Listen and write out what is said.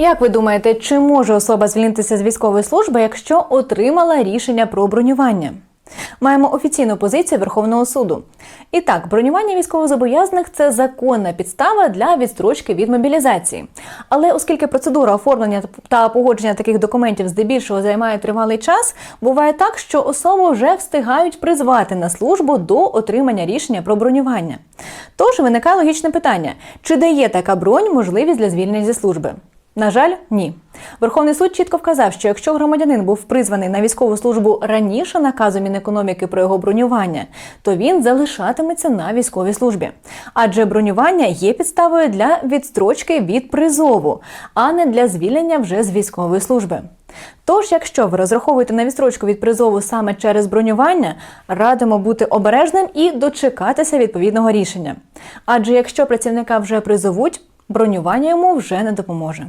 Як ви думаєте, чи може особа звільнитися з військової служби, якщо отримала рішення про бронювання? Маємо офіційну позицію Верховного суду. І так, бронювання військовозобов'язаних це законна підстава для відстрочки від мобілізації. Але оскільки процедура оформлення та погодження таких документів здебільшого займає тривалий час, буває так, що особу вже встигають призвати на службу до отримання рішення про бронювання. Тож виникає логічне питання: чи дає така бронь можливість для звільнення зі служби? На жаль, ні. Верховний суд чітко вказав, що якщо громадянин був призваний на військову службу раніше наказу Мінекономіки про його бронювання, то він залишатиметься на військовій службі. Адже бронювання є підставою для відстрочки від призову, а не для звільнення вже з військової служби. Тож, якщо ви розраховуєте на відстрочку від призову саме через бронювання, радимо бути обережним і дочекатися відповідного рішення. Адже якщо працівника вже призовуть, бронювання йому вже не допоможе.